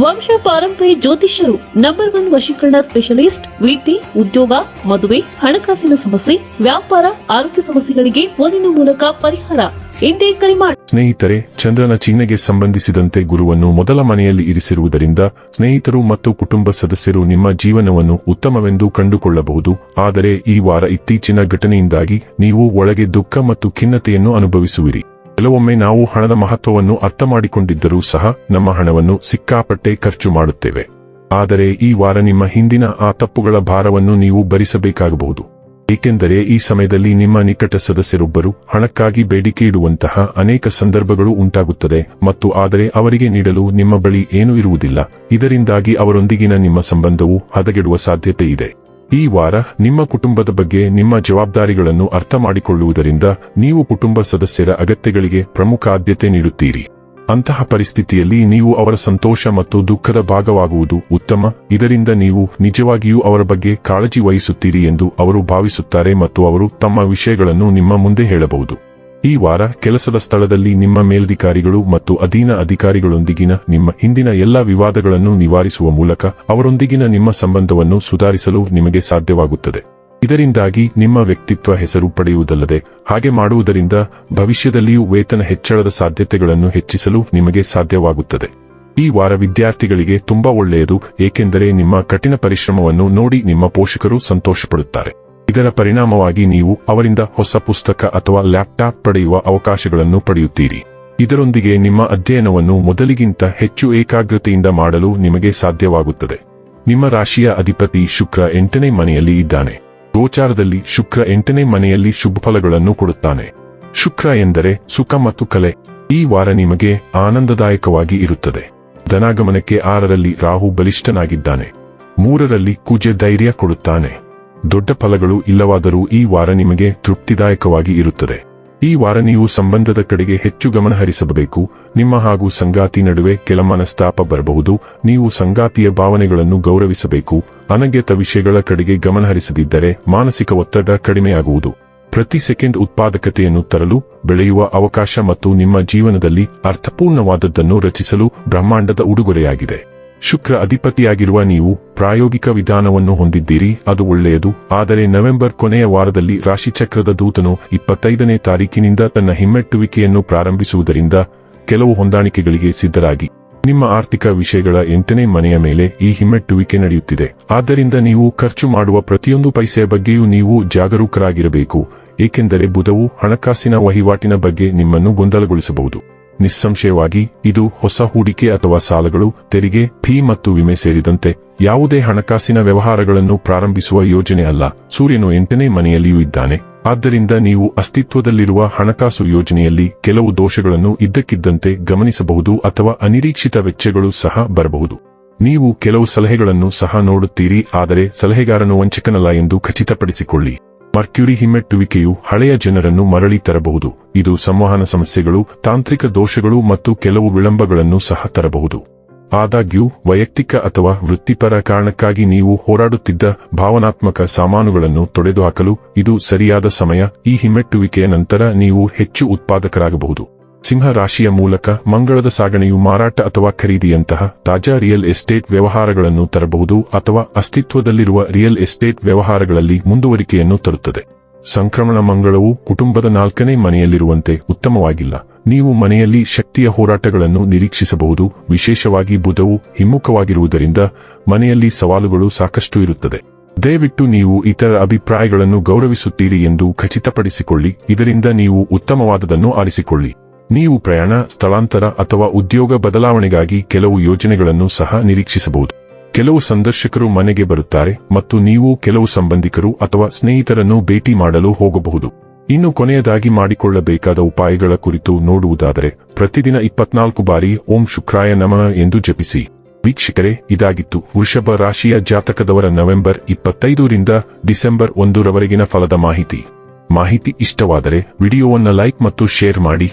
ವಂಶ ಪಾರಂಪರ್ಯ ಜ್ಯೋತಿಷ್ಯರು ನಂಬರ್ ಒನ್ ವಶೀಕರಣ ಸ್ಪೆಷಲಿಸ್ಟ್ ವಿದ್ಯೆ ಉದ್ಯೋಗ, ಮದುವೆ, ಹಣಕಾಸಿನ ಸಮಸ್ಯೆ, ವ್ಯಾಪಾರ, ಆರೋಗ್ಯ ಸಮಸ್ಯೆಗಳಿಗೆ ಫೋನಿನ ಮೂಲಕ ಪರಿಹಾರ. ಎಂದೇ ಕರೆ ಮಾಡಿ ಸ್ನೇಹಿತರೆ, ಚಂದ್ರನ ಚಿಹ್ನೆಗೆ ಸಂಬಂಧಿಸಿದಂತೆ ಗುರುವನ್ನು ಮೊದಲ ಮನೆಯಲ್ಲಿ ಇರಿಸಿರುವುದರಿಂದ ಸ್ನೇಹಿತರು ಮತ್ತು ಕುಟುಂಬ ಸದಸ್ಯರು ನಿಮ್ಮ ಜೀವನವನ್ನು ಉತ್ತಮವೆಂದು ಕಂಡುಕೊಳ್ಳಬಹುದು. ಆದರೆ ಈ ವಾರ ಇತ್ತೀಚಿನ ಘಟನೆಯಿಂದಾಗಿ ನೀವು ಒಳಗೆ ದುಃಖ ಮತ್ತು ಖಿನ್ನತೆಯನ್ನು ಅನುಭವಿಸುವಿರಿ. ಕೆಲವೊಮ್ಮೆ ನಾವು ಹಣದ ಮಹತ್ವವನ್ನು ಅರ್ಥ ಮಾಡಿಕೊಂಡಿದ್ದರೂ ಸಹ ನಮ್ಮ ಹಣವನ್ನು ಸಿಕ್ಕಾಪಟ್ಟೆ ಖರ್ಚು ಮಾಡುತ್ತೇವೆ. ಆದರೆ ಈ ವಾರ ನಿಮ್ಮ ಹಿಂದಿನ ಆ ತಪ್ಪುಗಳ ಭಾರವನ್ನು ನೀವು ಭರಿಸಬೇಕಾಗಬಹುದು. ಏಕೆಂದರೆ ಈ ಸಮಯದಲ್ಲಿ ನಿಮ್ಮ ನಿಕಟ ಸದಸ್ಯರೊಬ್ಬರು ಹಣಕ್ಕಾಗಿ ಬೇಡಿಕೆ ಇಡುವಂತಹ ಅನೇಕ ಸಂದರ್ಭಗಳು ಉಂಟಾಗುತ್ತದೆ ಮತ್ತು ಆದರೆ ಅವರಿಗೆ ನೀಡಲು ನಿಮ್ಮ ಬಳಿ ಏನೂ ಇರುವುದಿಲ್ಲ. ಇದರಿಂದಾಗಿ ಅವರೊಂದಿಗಿನ ನಿಮ್ಮ ಸಂಬಂಧವು ಹದಗೆಡುವ ಸಾಧ್ಯತೆ ಇದೆ. ಈ ವಾರ ನಿಮ್ಮ ಕುಟುಂಬದ ಬಗ್ಗೆ ನಿಮ್ಮ ಜವಾಬ್ದಾರಿಗಳನ್ನು ಅರ್ಥ ಮಾಡಿಕೊಳ್ಳುವುದರಿಂದ ನೀವು ಕುಟುಂಬ ಸದಸ್ಯರ ಅಗತ್ಯಗಳಿಗೆ ಪ್ರಮುಖ ಆದ್ಯತೆ ನೀಡುತ್ತೀರಿ. ಅಂತಹ ಪರಿಸ್ಥಿತಿಯಲ್ಲಿ ನೀವು ಅವರ ಸಂತೋಷ ಮತ್ತು ದುಃಖದ ಭಾಗವಾಗುವುದು ಉತ್ತಮ. ಇದರಿಂದ ನೀವು ನಿಜವಾಗಿಯೂ ಅವರ ಬಗ್ಗೆ ಕಾಳಜಿ ವಹಿಸುತ್ತೀರಿ ಎಂದು ಅವರು ಭಾವಿಸುತ್ತಾರೆ ಮತ್ತು ಅವರು ತಮ್ಮ ವಿಷಯಗಳನ್ನು ನಿಮ್ಮ ಮುಂದೆ ಹೇಳಬಹುದು. ಈ ವಾರ ಕೆಲಸದ ಸ್ಥಳದಲ್ಲಿ ನಿಮ್ಮ ಮೇಲಧಿಕಾರಿಗಳು ಮತ್ತು ಅಧೀನ ಅಧಿಕಾರಿಗಳೊಂದಿಗಿನ ನಿಮ್ಮ ಹಿಂದಿನ ಎಲ್ಲಾ ವಿವಾದಗಳನ್ನು ನಿವಾರಿಸುವ ಮೂಲಕ ಅವರೊಂದಿಗಿನ ನಿಮ್ಮ ಸಂಬಂಧವನ್ನು ಸುಧಾರಿಸಲು ನಿಮಗೆ ಸಾಧ್ಯವಾಗುತ್ತದೆ. ಇದರಿಂದಾಗಿ ನಿಮ್ಮ ವ್ಯಕ್ತಿತ್ವ ಹೆಸರು ಪಡೆಯುವುದಲ್ಲದೆ ಹಾಗೆ ಮಾಡುವುದರಿಂದ ಭವಿಷ್ಯದಲ್ಲಿಯೂ ವೇತನ ಹೆಚ್ಚಳದ ಸಾಧ್ಯತೆಗಳನ್ನು ಹೆಚ್ಚಿಸಲು ನಿಮಗೆ ಸಾಧ್ಯವಾಗುತ್ತದೆ. ಈ ವಾರ ವಿದ್ಯಾರ್ಥಿಗಳಿಗೆ ತುಂಬಾ ಒಳ್ಳೆಯದು, ಏಕೆಂದರೆ ನಿಮ್ಮ ಕಠಿಣ ಪರಿಶ್ರಮವನ್ನು ನೋಡಿ ನಿಮ್ಮ ಪೋಷಕರು ಸಂತೋಷಪಡುತ್ತಾರೆ. ಇದರ ಪರಿಣಾಮವಾಗಿ ನೀವು ಅವರಿಂದ ಹೊಸ ಪುಸ್ತಕ ಅಥವಾ ಲ್ಯಾಪ್ಟಾಪ್ ಪಡೆಯುವ ಅವಕಾಶಗಳನ್ನು ಪಡೆಯುತ್ತೀರಿ. ಇದರೊಂದಿಗೆ ನಿಮ್ಮ ಅಧ್ಯಯನವನ್ನು ಮೊದಲಿಗಿಂತ ಹೆಚ್ಚು ಏಕಾಗ್ರತೆಯಿಂದ ಮಾಡಲು ನಿಮಗೆ ಸಾಧ್ಯವಾಗುತ್ತದೆ. ನಿಮ್ಮ ರಾಶಿಯ ಅಧಿಪತಿ ಶುಕ್ರ ಎಂಟನೇ ಮನೆಯಲ್ಲಿ ಇದ್ದಾನೆ. ಗೋಚಾರದಲ್ಲಿ ಶುಕ್ರ ಎಂಟನೇ ಮನೆಯಲ್ಲಿ ಶುಭ ಫಲಗಳನ್ನು ಕೊಡುತ್ತಾನೆ. ಶುಕ್ರ ಎಂದರೆ ಸುಖ ಮತ್ತು ಕಲೆ. ಈ ವಾರ ನಿಮಗೆ ಆನಂದದಾಯಕವಾಗಿ ಇರುತ್ತದೆ. ಧನಾಗಮನಕ್ಕೆ ಆರರಲ್ಲಿ ರಾಹು ಬಲಿಷ್ಠನಾಗಿದ್ದಾನೆ. ಮೂರರಲ್ಲಿ ಕುಜೆ ಧೈರ್ಯ ಕೊಡುತ್ತಾನೆ. ದೊಡ್ಡ ಫಲಗಳು ಇಲ್ಲವಾದರೂ ಈ ವಾರ ನಿಮಗೆ ತೃಪ್ತಿದಾಯಕವಾಗಿ ಇರುತ್ತದೆ. ಈ ವಾರ ನೀವು ಸಂಬಂಧದ ಕಡೆಗೆ ಹೆಚ್ಚು ಗಮನ ಹರಿಸಬೇಕು. ನಿಮ್ಮ ಹಾಗೂ ಸಂಗಾತಿ ನಡುವೆ ಕೆಲ ಮನಸ್ತಾಪ ಬರಬಹುದು. ನೀವು ಸಂಗಾತಿಯ ಭಾವನೆಗಳನ್ನು ಗೌರವಿಸಬೇಕು. ಅನಗ್ಯತ ವಿಷಯಗಳ ಕಡೆಗೆ ಗಮನ ಹರಿಸದಿದ್ದರೆ ಮಾನಸಿಕ ಒತ್ತಡ ಕಡಿಮೆಯಾಗುವುದು. ಪ್ರತಿ ಸೆಕೆಂಡ್ ಉತ್ಪಾದಕತೆಯನ್ನು ತರಲು, ಬೆಳೆಯುವ ಅವಕಾಶ ಮತ್ತು ನಿಮ್ಮ ಜೀವನದಲ್ಲಿ ಅರ್ಥಪೂರ್ಣವಾದದ್ದನ್ನು ರಚಿಸಲು ಬ್ರಹ್ಮಾಂಡದ ಉಡುಗೊರೆಯಾಗಿದೆ. ಶುಕ್ರ ಅಧಿಪತಿಯಾಗಿರುವ ನೀವು ಪ್ರಾಯೋಗಿಕ ವಿಧಾನವನ್ನು ಹೊಂದಿದ್ದೀರಿ, ಅದು ಒಳ್ಳೆಯದು. ಆದರೆ ನವೆಂಬರ್ ಕೊನೆಯ ವಾರದಲ್ಲಿ ರಾಶಿಚಕ್ರದ ದೂತನು ಇಪ್ಪತ್ತೈದನೇ ತಾರೀಕಿನಿಂದ ತನ್ನ ಹಿಮ್ಮೆಟ್ಟುವಿಕೆಯನ್ನು ಪ್ರಾರಂಭಿಸುವುದರಿಂದ ಕೆಲವು ಹೊಂದಾಣಿಕೆಗಳಿಗೆ ಸಿದ್ಧರಾಗಿ. ನಿಮ್ಮ ಆರ್ಥಿಕ ವಿಷಯಗಳ ಎಂಟನೇ ಮನೆಯ ಮೇಲೆ ಈ ಹಿಮ್ಮೆಟ್ಟುವಿಕೆ ನಡೆಯುತ್ತಿದೆ. ಆದ್ದರಿಂದ ನೀವು ಖರ್ಚು ಮಾಡುವ ಪ್ರತಿಯೊಂದು ಪೈಸೆಯ ಬಗ್ಗೆಯೂ ನೀವು ಜಾಗರೂಕರಾಗಿರಬೇಕು, ಏಕೆಂದರೆ ಬುಧವು ಹಣಕಾಸಿನ ವಹಿವಾಟಿನ ಬಗ್ಗೆ ನಿಮ್ಮನ್ನು ಗೊಂದಲಗೊಳಿಸಬಹುದು. ನಿಸ್ಸಂಶಯವಾಗಿ ಇದು ಹೊಸ ಹೂಡಿಕೆ ಅಥವಾ ಸಾಲಗಳು, ತೆರಿಗೆ, ಫೀ ಮತ್ತು ವಿಮೆ ಸೇರಿದಂತೆ ಯಾವುದೇ ಹಣಕಾಸಿನ ವ್ಯವಹಾರಗಳನ್ನು ಪ್ರಾರಂಭಿಸುವ ಯೋಜನೆ ಅಲ್ಲ. ಸೂರ್ಯನು ಎಂಟನೇ ಮನೆಯಲ್ಲಿಯೂ ಇದ್ದಾನೆ. ಆದ್ದರಿಂದ ನೀವು ಅಸ್ತಿತ್ವದಲ್ಲಿರುವ ಹಣಕಾಸು ಯೋಜನೆಯಲ್ಲಿ ಕೆಲವು ದೋಷಗಳನ್ನು ಇದ್ದಕ್ಕಿದ್ದಂತೆ ಗಮನಿಸಬಹುದು ಅಥವಾ ಅನಿರೀಕ್ಷಿತ ವೆಚ್ಚಗಳು ಸಹ ಬರಬಹುದು. ನೀವು ಕೆಲವು ಸಲಹೆಗಳನ್ನು ಸಹ ನೋಡುತ್ತೀರಿ, ಆದರೆ ಸಲಹೆಗಾರನು ವಂಚಕನಲ್ಲ ಎಂದು ಖಚಿತಪಡಿಸಿಕೊಳ್ಳಿ. ಮರ್ಕ್ಯುರಿ ಹಿಮ್ಮೆಟ್ಟುವಿಕೆಯು ಹಳೆಯ ಜನರನ್ನು ಮರಳಿ ತರಬಹುದು. ಇದು ಸಂವಹನ ಸಮಸ್ಯೆಗಳು, ತಾಂತ್ರಿಕ ದೋಷಗಳು ಮತ್ತು ಕೆಲವು ವಿಳಂಬಗಳನ್ನು ಸಹ ತರಬಹುದು. ಆದಾಗ್ಯೂ, ವೈಯಕ್ತಿಕ ಅಥವಾ ವೃತ್ತಿಪರ ಕಾರಣಕ್ಕಾಗಿ ನೀವು ಹೋರಾಡುತ್ತಿದ್ದ ಭಾವನಾತ್ಮಕ ಸಾಮಾನುಗಳನ್ನು ತೊಡೆದುಹಾಕಲು ಇದು ಸರಿಯಾದ ಸಮಯ. ಈ ಹಿಮ್ಮೆಟ್ಟುವಿಕೆಯ ನಂತರ ನೀವು ಹೆಚ್ಚು ಉತ್ಪಾದಕರಾಗಬಹುದು. ಸಿಂಹ ರಾಶಿಯ ಮೂಲಕ ಮಂಗಳದ ಸಾಗಣೆಯು ಮಾರಾಟ ಅಥವಾ ಖರೀದಿಯಂತಹ ತಾಜಾ ರಿಯಲ್ ಎಸ್ಟೇಟ್ ವ್ಯವಹಾರಗಳನ್ನು ತರಬಹುದು ಅಥವಾ ಅಸ್ತಿತ್ವದಲ್ಲಿರುವ ರಿಯಲ್ ಎಸ್ಟೇಟ್ ವ್ಯವಹಾರಗಳಲ್ಲಿ ಮುಂದುವರಿಕೆಯನ್ನು ತರುತ್ತದೆ. ಸಂಕ್ರಮಣ ಮಂಗಳವು ಕುಟುಂಬದ ನಾಲ್ಕನೇ ಮನೆಯಲ್ಲಿರುವಂತೆ ಉತ್ತಮವಾಗಿಲ್ಲ. ನೀವು ಮನೆಯಲ್ಲಿ ಶಕ್ತಿಯ ಹೋರಾಟಗಳನ್ನು ನಿರೀಕ್ಷಿಸಬಹುದು. ವಿಶೇಷವಾಗಿ ಬುಧವು ಹಿಮ್ಮುಖವಾಗಿರುವುದರಿಂದ ಮನೆಯಲ್ಲಿ ಸವಾಲುಗಳು ಸಾಕಷ್ಟು ಇರುತ್ತದೆ. ದಯವಿಟ್ಟು ನೀವು ಇತರ ಅಭಿಪ್ರಾಯಗಳನ್ನು ಗೌರವಿಸುತ್ತೀರಿ ಎಂದು ಖಚಿತಪಡಿಸಿಕೊಳ್ಳಿ. ಇದರಿಂದ ನೀವು ಉತ್ತಮವಾದದನ್ನು ಆರಿಸಿಕೊಳ್ಳಿ. ನೀವು ಪ್ರಯಾಣ, ಸ್ಥಳಾಂತರ ಅಥವಾ ಉದ್ಯೋಗ ಬದಲಾವಣೆಗಾಗಿ ಕೆಲವು ಯೋಜನೆಗಳನ್ನು ಸಹ ನಿರೀಕ್ಷಿಸಬಹುದು. ಕೆಲವು ಸಂದರ್ಶಕರು ಮನೆಗೆ ಬರುತ್ತಾರೆ ಮತ್ತು ನೀವು ಕೆಲವು ಸಂಬಂಧಿಕರು ಅಥವಾ ಸ್ನೇಹಿತರನ್ನು ಭೇಟಿ ಮಾಡಲು ಹೋಗಬಹುದು. ಇನ್ನು ಕೊನೆಯದಾಗಿ ಮಾಡಿಕೊಳ್ಳಬೇಕಾದ ಉಪಾಯಗಳ ಕುರಿತು ನೋಡುವುದಾದರೆ, ಪ್ರತಿದಿನ ಇಪ್ಪತ್ನಾಲ್ಕು ಬಾರಿ ಓಂ ಶುಕ್ರಾಯ ನಮಃ ಎಂದು ಜಪಿಸಿ. ವೀಕ್ಷಕರೇ, ಇದಾಗಿತ್ತು ವೃಷಭ ರಾಶಿಯ ಜಾತಕದವರ ನವೆಂಬರ್ ಇಪ್ಪತ್ತೈದರಿಂದ ಡಿಸೆಂಬರ್ ಒಂದರವರೆಗಿನ ಫಲದ ಮಾಹಿತಿ. ಮಾಹಿತಿ ಇಷ್ಟವಾದರೆ ವಿಡಿಯೋವನ್ನು ಲೈಕ್ ಮತ್ತು ಶೇರ್ ಮಾಡಿ.